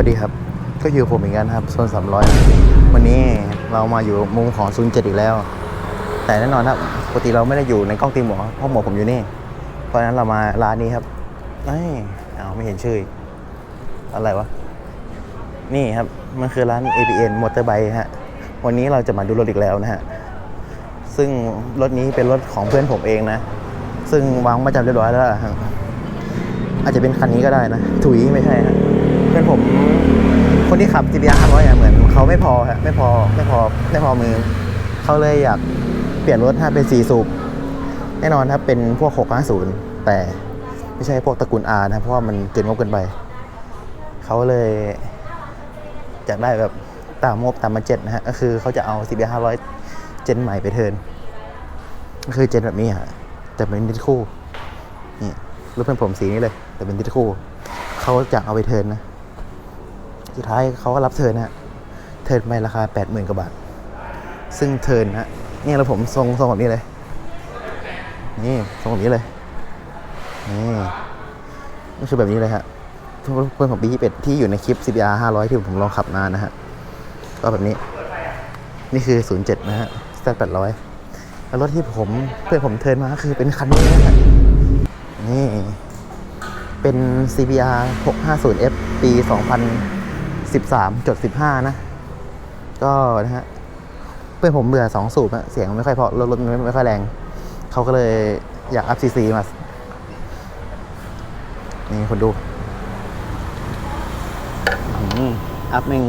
วัสดีครับ ก็อยู่ผมอีกแล้วนครับโซนสามร้อยวันนี้เรามาอยู่มุมของศูนย์เจ็ดอีกแล้ว แต่แน่นอนครับปกติเราไม่ได้อยู่ในกล้องตีหมอเพราะหมอผมอยู่นี่ เพราะฉะนั้นเรามาร้านนี้ครับเอ้เอาไม่เห็นชื่อ อะไรวะ นี่ครับ มันคือร้าน APN Motorbike ฮะ วันนี้เราจะมาดูรถอีกแล้วนะฮะ ซึ่งรถนี้เป็นรถของเพื่อนผมเองนะ ซึ่งวางมาจำเรียบร้อยแล้วอาจจะเป็นคันนี้ก็ได้นะ ถุยไม่ใช่ฮะ อนผม คนที่ขับ GBR 500อะเหมือนเขาไม่พอฮะไม่พอไม่พอไม่พอมือ เขาเลยอยากเปลี่ยนรถให้เป็น4สูบแน่นอนครับเป็นพวก 650 แต่ไม่ใช่พวกตระกูล R นะเพราะว่ามันเกินงบเกินไป เขาเลยอยากได้แบบตามงบตามมาเจ็ดนะฮะก็คือเขาจะเอา CBR 500 เจนใหม่ไปเทินก็คือเจนแบบนี้ฮะแต่เป็นดิสคู่นี่รถเพื่อนผมสีนี้เลย แต่เป็นดิสคู่เขาจะเอาไปเทินนะ สุดท้ายเขาก็รับเทิร์นฮะเทิร์นไปราคา 80,000กว่าบาท ซึ่งเทิร์นฮะนี่แล้ผมทรงทรงแบบนี้เลย นี่ทรงแบบนี้เลยนี่ก็คือแบบนี้เลยฮะเพื่อนของปีที่เป็ดที่อยู่ในคลิป CBR 500 ที่ผมลองขับนานะฮะ ก็แบบนี้ นี่คือ 07 นะฮะสแตท800 แล้วรถที่ผมเพื่อนผมเทิร์นมาคือเป็นคันนี้นะฮะนี่ เป็น CBR 650F ปี 2000 13.15 นะ ก็นะฮะเพื่อนผมเบื่อสองสูบนะเสียงไม่ค่อยพอรถรถไม่ไม่ค่อยแรง เขาก็เลยอยากอัพซีซีมา นี่คนดูอัพแม่ง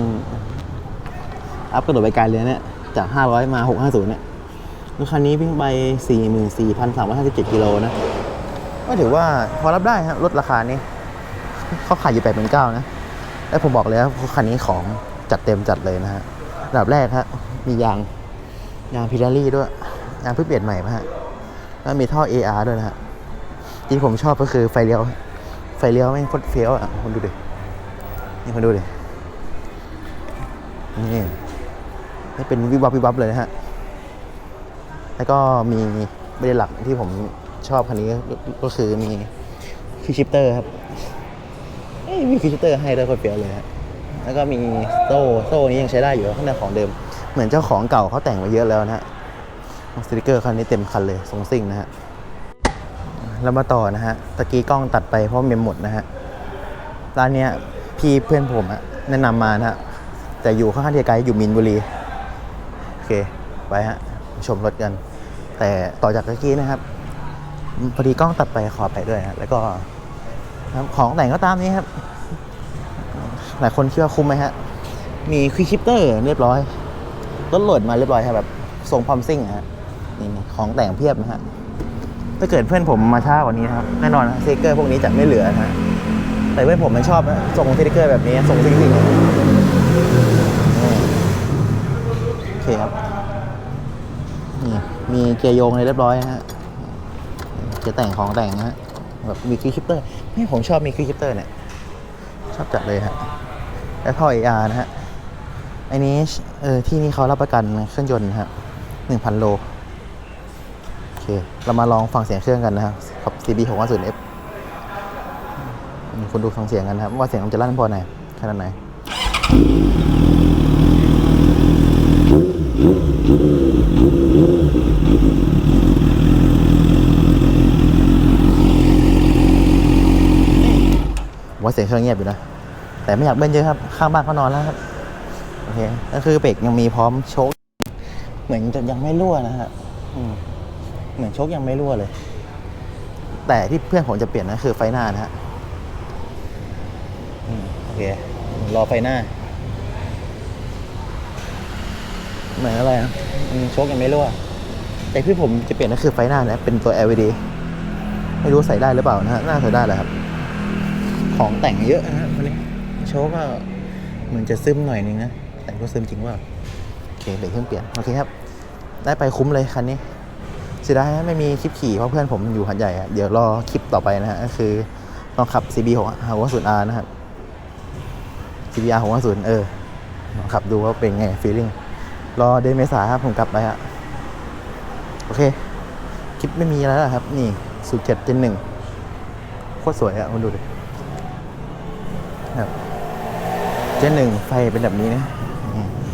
อัพกระโดดไปไกลเลยเนี่ย จาก 500 มา 650 เนี่ยรถคันนี้วิ่งไป 44,357กิโลนะก็ถือว่าพอรับได้ฮะลดรราคานี้ เขาขายอยู่8 9 0 0นะ แล้วผมบอกเลยว่าคันนี้ของจัดเต็มจัดเลยนะฮะระดับแรกฮะมียางยางพิลารี่ด้วยยางเพิ่งเปลี่ยนใหม่มาฮะแล้วมีท่อ AR ด้วยนะฮะที่ผมชอบก็คือไฟเลี้ยว ไฟเลี้ยวแม่งโคตรเฟี้ยวอะคุณดูดินี่คุณดูดินี่นี่เป็นวิบวับวิบวับเลยนะฮะแล้วก็มีประเด็นหลักที่ผมชอบคันนี้ก็ก็คือมีคีชิปเตอร์ครับ เอ้ยมีคีชิปเตอร์ให้ด้วยคตรเฟี้ยวเลยฮะแล้วก็มีโซ่โซ่นี้ยังใช้ได้อยู่ข้างในของเดิม เหมือนเจ้าของเก่าเขาแต่งมาเยอะแล้วนะฮะสติกเกอร์คันนี้เต็มคันเลยทรงซิ่งนะฮะแล้วมาต่อนะฮะตะกี้กล้องตัดไปเพราะเมมหมดนะฮะร้านเนี้ยพี่เพื่อนผมอะแนะนำมานะฮะแต่อยู่ข้างที่ไกลอยู่มินบุรีโอเคไปฮะชมรถกัน แต่ต่อจากตะกี้นะครับ พอดีกล้องตัดไปขอไปด้วยฮะแล้วก็ ครับของแต่งก็ตามนี้ครับ หลายคนคิดว่าคุ้มไหมฮะ มีควิกชิปเตอร์เรียบร้อยรถโหลดมาเรียบร้อยครับแบบทรงพร้อมซิ่งอะฮะนี่ของแต่งเพียบนะฮะถ้าเกิดเพื่อนผมมาช้ากว่านี้นะครับแน่นอนสติกเกอร์พวกนี้จะไม่เหลือนะฮะแต่เพื่อนผมมันชอบนะทรงสติกเกอร์แบบนี้ทรงซิ่งๆโอเคครับนี่มีเกียร์โยงอะไรเรียบร้อยนะฮะเกียร์แต่งของแต่งนะฮะแบบมีคีชิปเตอร์ นี่ผมชอบมีควิกชิปเตอร์เนี่ย ชอบจัดเลยฮะแล้วท่อ AR นะฮะ อันนี้เออที่นี่เขารับประกันเครื่องยนต์นะฮะหนึ่งพันโล โอเค เรามาลองฟังเสียงเครื่องกันนะครับกับ CB 6 5 0 F คุณดูฟังเสียงกันนะครับ ว่าเสียงมันจะลั่นพอไหนขนาดไหน ผม ว่าเสียงเครื่องเงียบอยู่นะ แต่ไม่อยากเบิ้ลเยอะครับ ข้างบ้านเขานอนแล้วครับ โอเค ก็คือเบรกยังมีพร้อมโชค เหมือนจะยังไม่รั่วนะฮะเหมือนโชคยังไม่รั่วเลย แต่ที่เพื่อนผมจะเปลี่ยนนะคือไฟหน้านะฮะโอเค รอไฟหน้า เหมือนอะไรนะอืมโชคยังไม่รั่ว แต่ที่ผมจะเปลี่ยนก็คือไฟหน้านะ เป็นตัว LED ไม่รู้ใส่ได้หรือเปล่านะฮะ น่าใส่ได้แหละครับ ของแต่งเยอะนะฮะวันนี้โชคก็เหมือนจะซึมหน่อยนึงนะ แต่ก็ซึมจริงว่าโอเคเบรกเครื่องเปลี่ยน โอเคครับ ได้ไปคุ้มเลยคันนี้เสียดายนะไม่มีคลิปขี่เพราะเพื่อนผมอยู่หัดใหญ่อะเดี๋ยวรอคลิปต่อไปนะฮะก็คือลองขับ CB 6 5 0 R นะครับ CBR 6 5 0เออลองขับดูว่าเป็นไงฟีลลิ่งรอเดือนเมษาครับผมกลับไปฮะโอเค คลิปไม่มีแล้วล่ะครับ นี่สูตรเจ็ดเจนหนึ่งโคตรสวยอะคุณดูดิ ครับเจนหนึ่งไฟเป็นแบบนี้นะ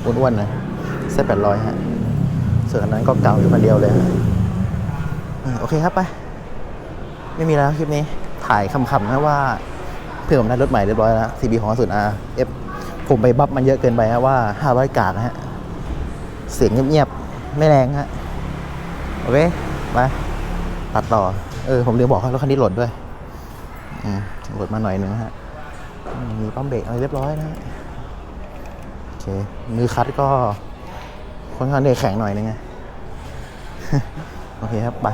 อ้วนๆนะเส้นแปดร้อยฮะ ส่วนอันนั้นก็เก่าอยู่คนเดียวเลยฮะโอเคครับไป ไม่มีแล้วคลิปนี้ ถ่ายคำๆนะว่าเพื่อนผมได้รถใหม่เรียบร้อยแล้ว CB ของสุด R F ผมไปบัฟมันเยอะเกินไปฮะว่า500กากฮะ เสียงเงียบๆ ไม่แรงฮะ โอเคไปตัดต่อ เออ ผมลืมบอกว่ารถคันนี้หลดด้วย อืมหลดมาหน่อยหนึงฮะ มีปั๊มเบรกอะไรเรียบร้อยนะโอเคมือคัดก็ค่อนข้างเดแข็งหน่อยนึงไงโอเคครับไป